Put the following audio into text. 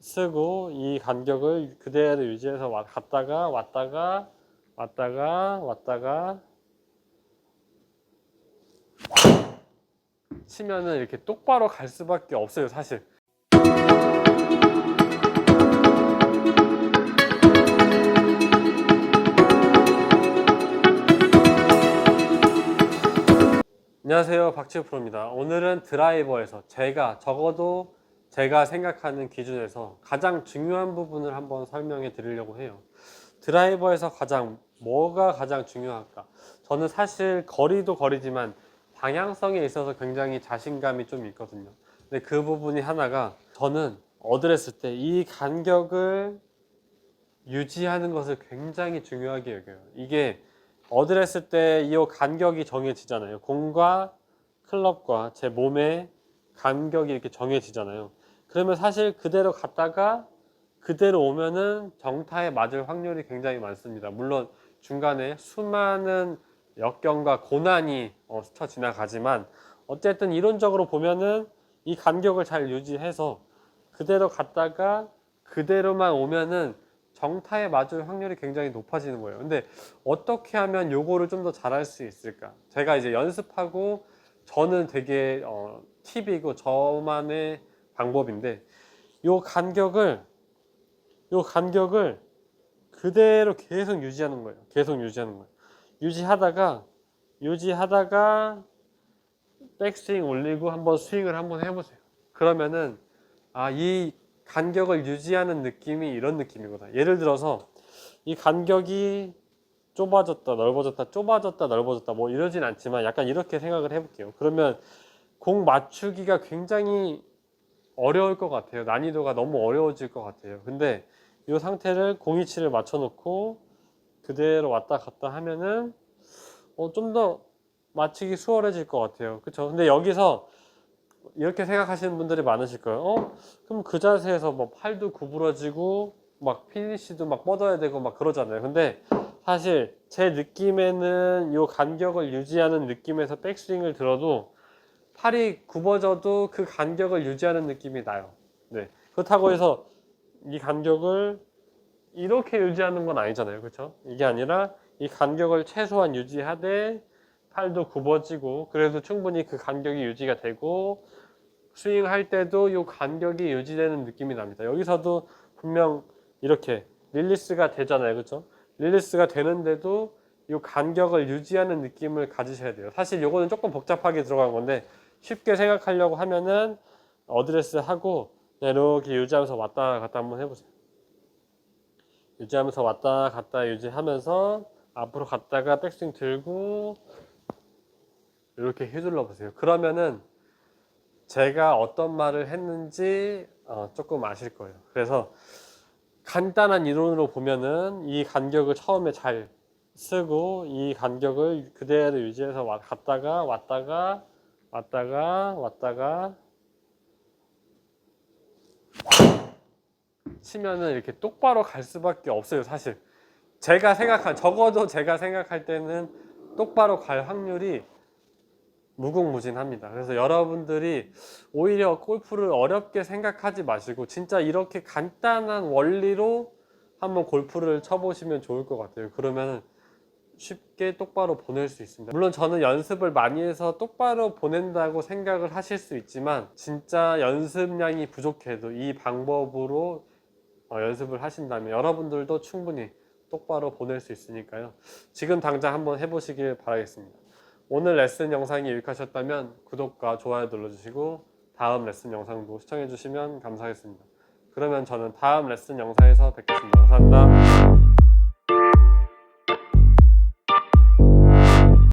쓰고 이 간격을 그대로 유지해서 와- 갔다가 왔다가 왔다가 왔다가 치면은 이렇게 똑바로 갈 수밖에 없어요 사실. 안녕하세요 박지우 프로입니다. 오늘은 드라이버에서 제가 적어도 제가 생각하는 기준에서 가장 중요한 부분을 한번 설명해 드리려고 해요 드라이버에서 가장 뭐가 가장 중요할까 저는 사실 거리도 거리지만 방향성에 있어서 굉장히 자신감이 좀 있거든요 근데 그 부분이 하나가 저는 어드레스 때 이 간격을 유지하는 것을 굉장히 중요하게 여겨요 이게 어드레스 때 이 간격이 정해지잖아요. 공과 클럽과 제 몸의 간격이 이렇게 정해지잖아요. 그러면 사실 그대로 갔다가 그대로 오면은 정타에 맞을 확률이 굉장히 많습니다. 물론 중간에 수많은 역경과 고난이 어, 스쳐 지나가지만 어쨌든 이론적으로 보면은 이 간격을 잘 유지해서 그대로 갔다가 그대로만 오면은 정타에 맞을 확률이 굉장히 높아지는 거예요. 근데 어떻게 하면 요거를 좀 더 잘할 수 있을까? 제가 이제 연습하고 저는 되게 어, 팁이고 저만의 방법인데 요 간격을 요 간격을 그대로 계속 유지하는 거예요. 계속 유지하는 거예요. 유지하다가 유지하다가 백스윙 올리고 한번 스윙을 한번 해보세요. 그러면은 아 이 간격을 유지하는 느낌이 이런 느낌이거든. 예를 들어서 이 간격이 좁아졌다 넓어졌다 좁아졌다 넓어졌다 뭐 이러진 않지만 약간 이렇게 생각을 해볼게요. 그러면 공 맞추기가 굉장히 어려울 것 같아요. 난이도가 너무 어려워질 것 같아요. 근데 이 상태를 공이치를 맞춰놓고 그대로 왔다 갔다 하면은 어, 좀 더 맞추기 수월해질 것 같아요. 그렇죠? 근데 여기서 이렇게 생각하시는 분들이 많으실 거예요. 어? 그럼 그 자세에서 뭐 팔도 구부러지고 막 피니시도 막 뻗어야 되고 막 그러잖아요. 근데 사실 제 느낌에는 이 간격을 유지하는 느낌에서 백스윙을 들어도 팔이 굽어져도 그 간격을 유지하는 느낌이 나요. 네. 그렇다고 해서 이 간격을 이렇게 유지하는 건 아니잖아요. 그렇죠? 이게 아니라 이 간격을 최소한 유지하되 팔도 굽어지고 그래도 충분히 그 간격이 유지가 되고 스윙할 때도 이 간격이 유지되는 느낌이 납니다. 여기서도 분명 이렇게 릴리스가 되잖아요. 그렇죠? 릴리스가 되는데도 이 간격을 유지하는 느낌을 가지셔야 돼요. 사실 요거는 조금 복잡하게 들어간 건데 쉽게 생각하려고 하면은 어드레스 하고 이렇게 유지하면서 왔다 갔다 한번 해보세요. 유지하면서 왔다 갔다 유지하면서 앞으로 갔다가 백스윙 들고 이렇게 휘둘러 보세요. 그러면은 제가 어떤 말을 했는지 어, 조금 아실 거예요. 그래서 간단한 이론으로 보면은 이 간격을 처음에 잘 쓰고 이 간격을 그대로 유지해서 와- 갔다가 왔다가 왔다가 왔다가 치면은 이렇게 똑바로 갈 수밖에 없어요, 사실. 제가 생각한 적어도 제가 생각할 때는 똑바로 갈 확률이 무궁무진합니다. 그래서 여러분들이 오히려 골프를 어렵게 생각하지 마시고 진짜 이렇게 간단한 원리로 한번 골프를 쳐보시면 좋을 것 같아요. 그러면 쉽게 똑바로 보낼 수 있습니다. 물론 저는 연습을 많이 해서 똑바로 보낸다고 생각을 하실 수 있지만 진짜 연습량이 부족해도 이 방법으로 어, 연습을 하신다면 여러분들도 충분히 똑바로 보낼 수 있으니까요. 지금 당장 한번 해보시길 바라겠습니다. 오늘 레슨 영상이 유익하셨다면 구독과 좋아요 눌러주시고 다음 레슨 영상도 시청해주시면 감사하겠습니다. 그러면 저는 다음 레슨 영상에서 뵙겠습니다. 감사합니다.